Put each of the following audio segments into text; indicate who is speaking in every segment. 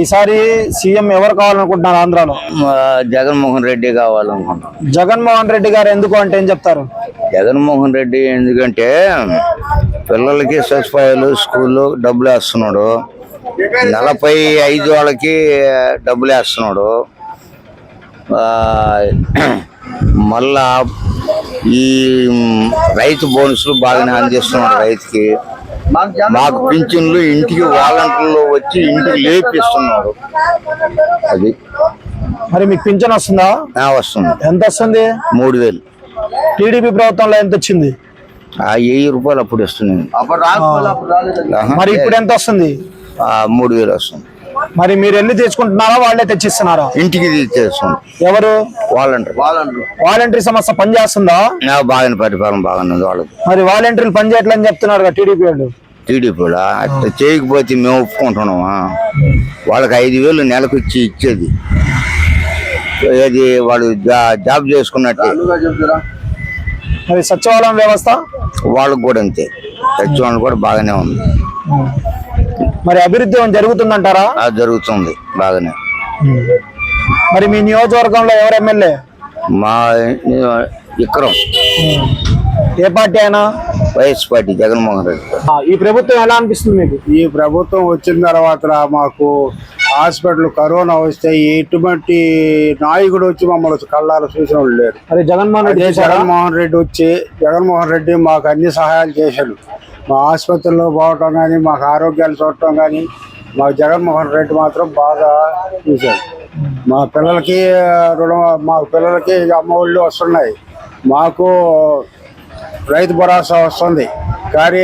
Speaker 1: ఈసారి సీఎం ఎవరు కావాలనుకుంటున్నారు ఆంధ్రాలో?
Speaker 2: జగన్మోహన్ రెడ్డి కావాలనుకున్నాం
Speaker 1: జగన్మోహన్ రెడ్డి గారు ఎందుకు అంటే ఏం చెప్తారు?
Speaker 2: జగన్మోహన్ రెడ్డి ఎందుకంటే పిల్లలకి సదుపాయాలు స్కూల్లో డబ్బులు వేస్తున్నాడు. నలభై ఐదు వాళ్ళకి డబ్బులు వేస్తున్నాడు. మళ్ళా ఈ రైతు బోనస్లు బాగానే అందిస్తున్నాడు రైతుకి. మాకు పింఛన్లు ఇంటికి వాలంటీర్లు వచ్చి ఇంటికి లేపిస్తున్నారు. అది.
Speaker 1: మరి మీకు పింఛన్ వస్తుందా?
Speaker 2: ఆ, వస్తుంది.
Speaker 1: ఎంత వస్తుంది?
Speaker 2: మూడు వేలు.
Speaker 1: టీడీపీ ప్రభుత్వంలో ఎంత వచ్చింది?
Speaker 2: ఆ వెయ్యి రూపాయలు అప్పుడు వస్తుంది ఆహా,
Speaker 1: మరి ఇప్పుడు ఎంత వస్తుంది?
Speaker 2: ఆ, మూడు వేలు వస్తుంది.
Speaker 1: మరి మీరు వెళ్ళి తెచ్చుకుంటున్నారా వాళ్ళే తెచ్చిస్తున్నారా?
Speaker 2: ఇంటికి
Speaker 1: ఎవరు?
Speaker 2: వాలంటీర్.
Speaker 1: వాలంటరీ. సంస్థ పనిచేస్తుందా?
Speaker 2: నా బాగానే పరిపాలన బాగానే వాళ్ళకి
Speaker 1: మరి వాలంటీర్లు పనిచేయట్లని చెప్తున్నారు టీడీపీ వాళ్ళు.
Speaker 2: టీడీపీ కూడా అట్లా చేయకపోతే మేము ఒప్పుకుంటున్నామా? వాళ్ళకి ఐదు వేలు నెలకు ఇచ్చి ఇచ్చేది. వాడు జా- జాబ్ చేసుకున్నట్టే.
Speaker 1: మరి సచివాలయం వ్యవస్థ?
Speaker 2: వాళ్ళకి కూడా అంతే. సచివాలయం కూడా బాగానే ఉంది.
Speaker 1: మరి అభివృద్ధి జరుగుతుందంటారా?
Speaker 2: అది జరుగుతుంది. బాగానే.
Speaker 1: మరి మీ నియోజకవర్గంలో ఎవరు ఎమ్మెల్యే?
Speaker 2: మా విక్రమ్
Speaker 1: ఏ పార్టీ అయినా?
Speaker 2: వైఎస్ పార్టీ జగన్మోహన్ రెడ్డి
Speaker 1: ఈ ప్రభుత్వం ఎలా అనిపిస్తుంది మీకు?
Speaker 3: ఈ ప్రభుత్వం వచ్చిన తర్వాత మాకు హాస్పిటల్ కరోనా వస్తే ఎటువంటి నాయకుడు వచ్చి మమ్మల్ని కళ్ళాల చూసిన వాళ్ళు లేరు.
Speaker 1: మరి జగన్మోహన్ రెడ్డి
Speaker 3: అదే? జగన్మోహన్ రెడ్డి వచ్చి జగన్మోహన్ రెడ్డి మాకు అన్ని సహాయాలు చేశాడు. మా ఆసుపత్రిలో పోవటం కానీ మాకు ఆరోగ్యాలు చూడటం కానీ మాకు జగన్మోహన్ రెడ్డి మాత్రం బాగా చూశాడు. మా పిల్లలకి రుణం మా పిల్లలకి అమ్మ ఒళ్ళు వస్తున్నాయి. మాకు రైతు భరోసా వస్తుంది. కానీ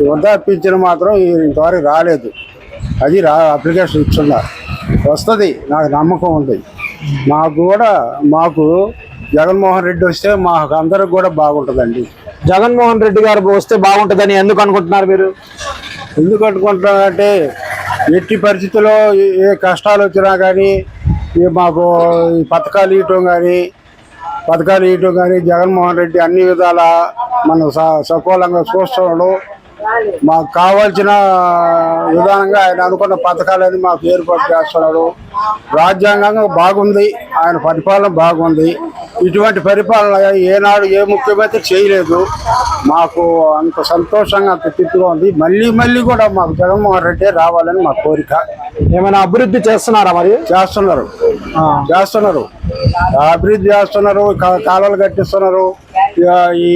Speaker 3: వృద్ధాప్యించిన మాత్రం ఇంతవరకు రాలేదు. అది రా అప్లికేషన్ ఇచ్చున్నారు. వస్తుంది నాకు నమ్మకం ఉంది. మాకు కూడా మాకు జగన్మోహన్ రెడ్డి వస్తే మాకు అందరికి కూడా బాగుంటుందండి.
Speaker 1: జగన్మోహన్ రెడ్డి గారు వస్తే బాగుంటుందని ఎందుకు అనుకుంటున్నారు మీరు?
Speaker 3: ఎందుకు అనుకుంటున్నానంటే ఎట్టి పరిస్థితుల్లో ఏ- కష్టాలు వచ్చినా కానీ ఈ మాకు ఈ పథకాలు ఇవ్వటం కానీ పథకాలు ఇటు కానీ జగన్మోహన్ రెడ్డి అన్ని విధాల మనం స- సకూలంగా చూస్తున్నాడు. మాకు కావాల్సిన విధానంగా ఆయన అనుకున్న పథకాలని మాకు ఏర్పాటు చేస్తున్నాడు. రాజ్యాంగంగా బాగుంది ఆయన పరిపాలన బాగుంది. ఇటువంటి పరిపాలన ఏనాడు ఏ ముఖ్యమంత్రి చేయలేదు. మాకు అంత సంతోషంగా అంత తృప్తిగా ఉంది. మళ్ళీ మళ్ళీ కూడా మాకు జగన్మోహన్ రెడ్డి రావాలని మా కోరిక.
Speaker 1: ఏమైనా అభివృద్ధి చేస్తున్నారా మరి?
Speaker 3: చేస్తున్నారు. చేస్తున్నారు. అభివృద్ధి చేస్తున్నారు కా- కాలువలు కట్టిస్తున్నారు. ఈ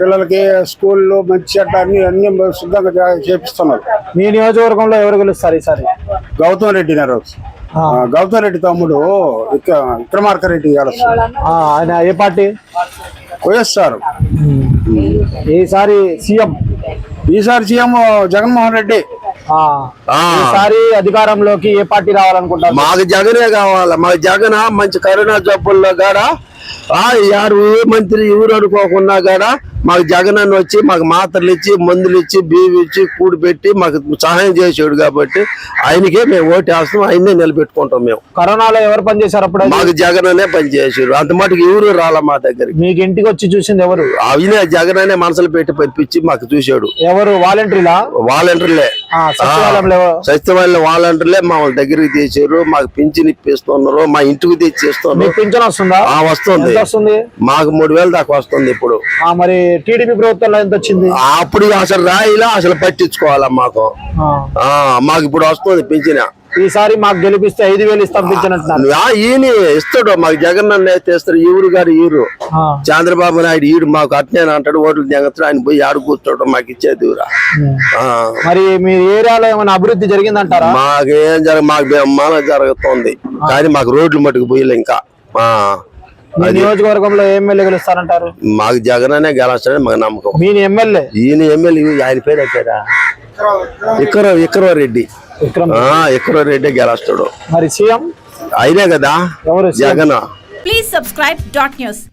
Speaker 3: పిల్లలకి స్కూళ్ళు మంచి చెడ్డ అన్ని అన్ని శుద్ధంగా చే- చేపిస్తున్నారు.
Speaker 1: మీ నియోజకవర్గంలో ఎవరు గెలుస్తారు ఈసారి?
Speaker 3: గౌతమ్ రెడ్డి గారు గౌతమ్ రెడ్డి తమ్ముడు విక్ర విక్రమార్కరెడ్డి గారు
Speaker 1: ఆ, ఆయన ఏ పార్టీ?
Speaker 3: వైఎస్ఆర్.
Speaker 1: ఈసారి సీఎం.
Speaker 3: ఈసారి సీఎం జగన్మోహన్ రెడ్డి.
Speaker 1: ఆ, ఈసారి అధికారంలోకి ఏ పార్టీ రావాలనుకుంటారు?
Speaker 4: మాకు జగనే కావాలి? మాకు జగన్? మంచి కరోనా జబ్బుల్లో కాడ? యారు ఏ మంత్రి ఎవరు అనుకోకుండా కాడ మాకు జగన్ అని వచ్చి మాకు మాత్రలు ఇచ్చి మందులు ఇచ్చి బియ్యం ఇచ్చి కూడి పెట్టి మాకు సహాయం చేసాడు కాబట్టి ఆయనకే మేము ఓటు వేస్తాం ఆయన్నే నిలబెట్టుకుంటాం మేము.
Speaker 1: కరోనాలో ఎవరు పనిచేశారు అప్పుడు?
Speaker 4: మాకు జగన్ అనే పనిచేసాడు అంత మటుకు ఎవరు రాలా మా దగ్గరికి.
Speaker 1: మీకు ఇంటికి వచ్చి చూసింది ఎవరు?
Speaker 4: ఆయనే జగన్ అనే మనసులు పెట్టి పంపించి మాకు చూశాడు
Speaker 1: ఎవరు? వాలంటీర్లా?
Speaker 4: వాలంటీర్లే.
Speaker 1: సచివాలయంలో?
Speaker 4: సత్యవాళ్ళ వాలంటీర్లే మా దగ్గరికి తెచ్చారు మాకు పింఛన్ ఇప్పిస్తున్నారు మా ఇంటికి తెచ్చి ఇస్తున్నారు
Speaker 1: మీకు పింఛన్ వస్తుందా?
Speaker 4: ఆ వస్తుంది.
Speaker 1: వస్తుంది.
Speaker 4: మాకు మూడు వేలు దాకా వస్తుంది ఇప్పుడు.
Speaker 1: మరి టీడీపీ ప్రభుత్వంలో ఎంత వచ్చింది?
Speaker 4: అప్పుడు అసలు రాయిలా అసలు పట్టించుకోవాలా మాకు. మాకు ఇప్పుడు వస్తుంది పింఛన.
Speaker 1: ఈసారి మాకు గెలిపిస్తే ఐదు వేలు ఇస్తాం
Speaker 4: ఈయన ఇస్తాడు. మాకు జగన్ అన్న తెస్తారు ఈవురు గారు ఈరు. చంద్రబాబు నాయుడు ఈడు మాకు అట్నే అంటాడు. ఓట్లు తెగతాడు. ఆయన పోయి ఆడు కూర్చోడు. మాకు ఇచ్చేది ఊరా.
Speaker 1: మరి మీ ఏరియాలో ఏమైనా అభివృద్ధి జరిగిందంటారా?
Speaker 4: మాకేం జరగ మాకు బ్రహ్మాండం జరుగుతుంది. కానీ మాకు రోడ్లు మట్టుకు పోయిలే ఇంకా.
Speaker 1: నియోజకవర్గంలో ఎమ్మెల్యే గెలుస్తారంటారు?
Speaker 4: మాకు జగన్ అనే గెలుస్తాడని మాకు నమ్మకం.
Speaker 1: మీ ఎమ్మెల్యే?
Speaker 4: ఈయన ఎమ్మెల్యే ఆయన పేరు పేరా ఇక్కర ఇక్కర రెడ్డి. ఇక్కర రెడ్డి గెలుస్తాడు.
Speaker 1: మరి సీఎం?
Speaker 4: అయినే కదా? Jagan.
Speaker 5: Please subscribe dot news.